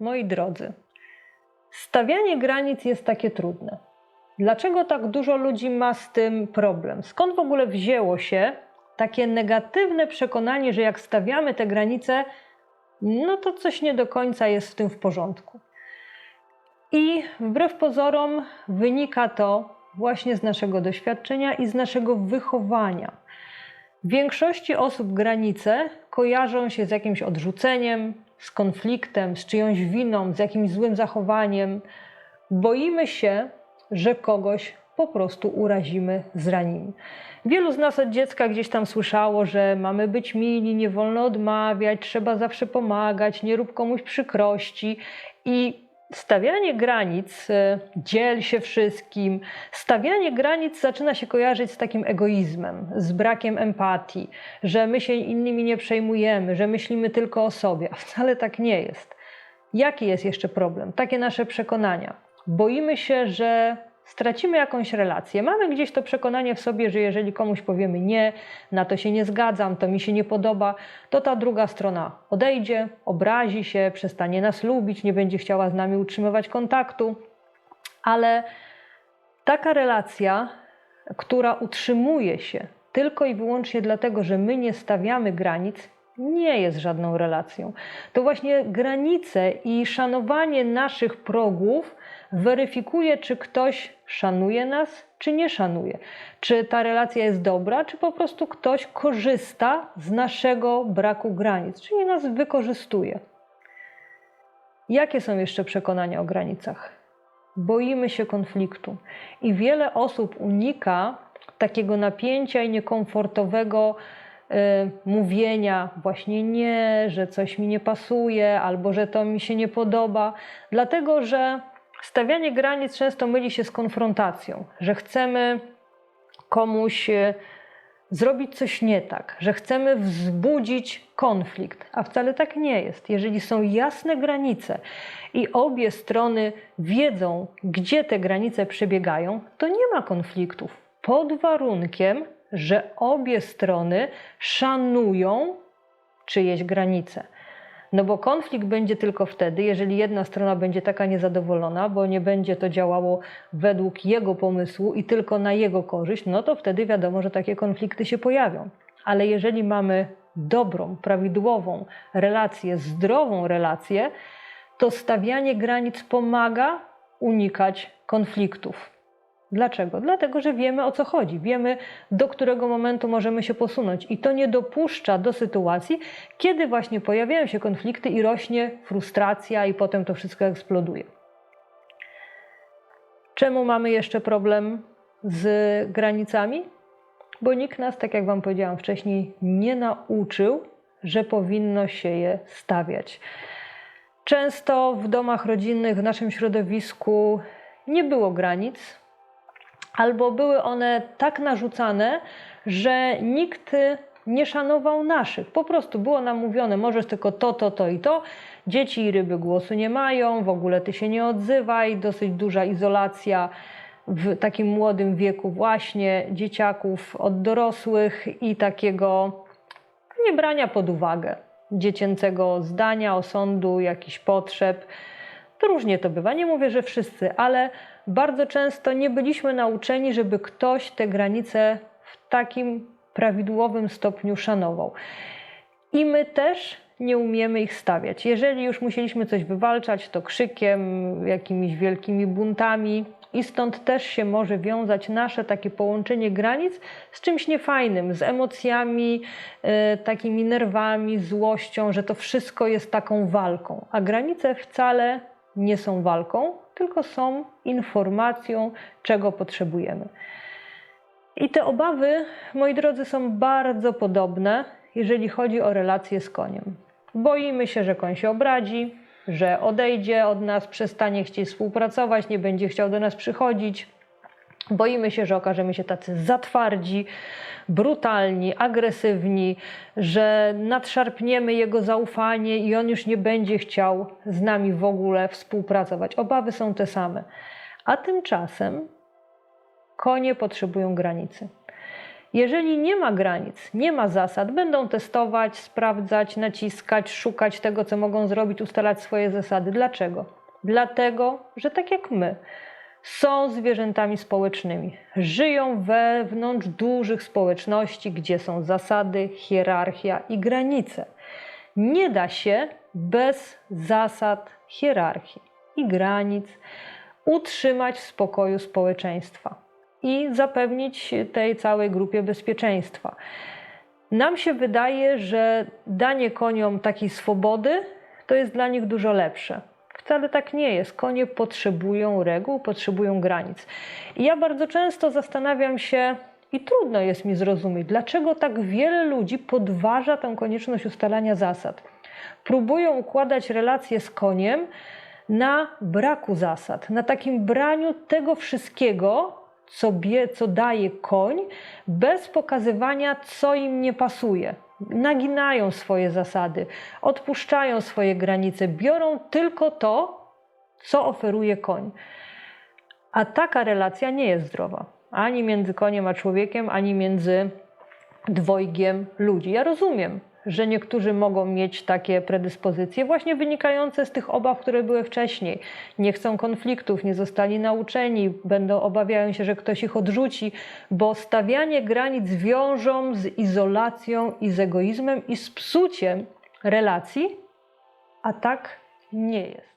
Moi drodzy, stawianie granic jest takie trudne. Dlaczego tak dużo ludzi ma z tym problem? Skąd w ogóle wzięło się takie negatywne przekonanie, że jak stawiamy te granice, no to coś nie do końca jest w tym w porządku? I wbrew pozorom wynika to właśnie z naszego doświadczenia i z naszego wychowania. W większości osób granice kojarzą się z jakimś odrzuceniem, z konfliktem, z czyjąś winą, z jakimś złym zachowaniem. Boimy się, że kogoś po prostu urazimy, zranimy. Wielu z nas od dziecka gdzieś tam słyszało, że mamy być mili, nie wolno odmawiać, trzeba zawsze pomagać, nie rób komuś przykrości. I stawianie granic, e, dziel się wszystkim, stawianie granic zaczyna się kojarzyć z takim egoizmem, z brakiem empatii, że my się innymi nie przejmujemy, że myślimy tylko o sobie, a wcale tak nie jest. Jaki jest jeszcze problem? Takie nasze przekonania. Boimy się, że stracimy jakąś relację. Mamy gdzieś to przekonanie w sobie, że jeżeli komuś powiemy nie, na to się nie zgadzam, to mi się nie podoba, to ta druga strona odejdzie, obrazi się, przestanie nas lubić, nie będzie chciała z nami utrzymywać kontaktu. Ale taka relacja, która utrzymuje się tylko i wyłącznie dlatego, że my nie stawiamy granic, nie jest żadną relacją. To właśnie granice i szanowanie naszych progów weryfikuje, czy ktoś szanuje nas, czy nie szanuje. Czy ta relacja jest dobra, czy po prostu ktoś korzysta z naszego braku granic, czyli nas wykorzystuje. Jakie są jeszcze przekonania o granicach? Boimy się konfliktu i wiele osób unika takiego napięcia i niekomfortowego y, mówienia, właśnie nie, że coś mi nie pasuje, albo że to mi się nie podoba, dlatego że stawianie granic często myli się z konfrontacją, że chcemy komuś e, zrobić coś nie tak, że chcemy wzbudzić konflikt, a wcale tak nie jest. Jeżeli są jasne granice i obie strony wiedzą, gdzie te granice przebiegają, to nie ma konfliktów. Pod warunkiem, że obie strony szanują czyjeś granice. No bo konflikt będzie tylko wtedy, jeżeli jedna strona będzie taka niezadowolona, bo nie będzie to działało według jego pomysłu i tylko na jego korzyść, no to wtedy wiadomo, że takie konflikty się pojawią. Ale jeżeli mamy dobrą, prawidłową relację, zdrową relację, to stawianie granic pomaga unikać konfliktów. Dlaczego? Dlatego, że wiemy o co chodzi, wiemy do którego momentu możemy się posunąć i to nie dopuszcza do sytuacji, kiedy właśnie pojawiają się konflikty i rośnie frustracja i potem to wszystko eksploduje. Czemu mamy jeszcze problem z granicami? Bo nikt nas, tak jak Wam powiedziałam wcześniej, nie nauczył, że powinno się je stawiać. Często w domach rodzinnych, w naszym środowisku nie było granic, albo były one tak narzucane, że nikt nie szanował naszych. Po prostu było nam mówione, możesz tylko to, to, to i to. Dzieci i ryby głosu nie mają, w ogóle ty się nie odzywaj, dosyć duża izolacja w takim młodym wieku właśnie dzieciaków od dorosłych i takiego niebrania pod uwagę dziecięcego zdania, osądu, jakichś potrzeb. To różnie to bywa. Nie mówię, że wszyscy, ale bardzo często nie byliśmy nauczeni, żeby ktoś te granice w takim prawidłowym stopniu szanował. I my też nie umiemy ich stawiać. Jeżeli już musieliśmy coś wywalczać, to krzykiem, jakimiś wielkimi buntami. I stąd też się może wiązać nasze takie połączenie granic z czymś niefajnym, z emocjami, e, takimi nerwami, złością, że to wszystko jest taką walką. A granice wcale nie są walką, tylko są informacją, czego potrzebujemy. I te obawy, moi drodzy, są bardzo podobne, jeżeli chodzi o relacje z koniem. Boimy się, że koń się obradzi, że odejdzie od nas, przestanie chcieć współpracować, nie będzie chciał do nas przychodzić. Boimy się, że okażemy się tacy zatwardzi, brutalni, agresywni, że nadszarpniemy jego zaufanie i on już nie będzie chciał z nami w ogóle współpracować. Obawy są te same. A tymczasem konie potrzebują granicy. Jeżeli nie ma granic, nie ma zasad, będą testować, sprawdzać, naciskać, szukać tego, co mogą zrobić, ustalać swoje zasady. Dlaczego? Dlatego, że tak jak my, są zwierzętami społecznymi. Żyją wewnątrz dużych społeczności, gdzie są zasady, hierarchia i granice. Nie da się bez zasad, hierarchii i granic utrzymać w spokoju społeczeństwa i zapewnić tej całej grupie bezpieczeństwa. Nam się wydaje, że danie koniom takiej swobody to jest dla nich dużo lepsze. Wcale tak nie jest. Konie potrzebują reguł, potrzebują granic. I ja bardzo często zastanawiam się, i trudno jest mi zrozumieć, dlaczego tak wiele ludzi podważa tę konieczność ustalania zasad. Próbują układać relacje z koniem na braku zasad, na takim braniu tego wszystkiego, co, bie, co daje koń, bez pokazywania, co im nie pasuje. Naginają swoje zasady, odpuszczają swoje granice, biorą tylko to, co oferuje koń. A taka relacja nie jest zdrowa ani między koniem a człowiekiem, ani między dwojgiem ludzi. Ja rozumiem, że niektórzy mogą mieć takie predyspozycje, właśnie wynikające z tych obaw, które były wcześniej. Nie chcą konfliktów, nie zostali nauczeni, będą obawiają się, że ktoś ich odrzuci, bo stawianie granic wiążą z izolacją i z egoizmem i z psuciem relacji, a tak nie jest.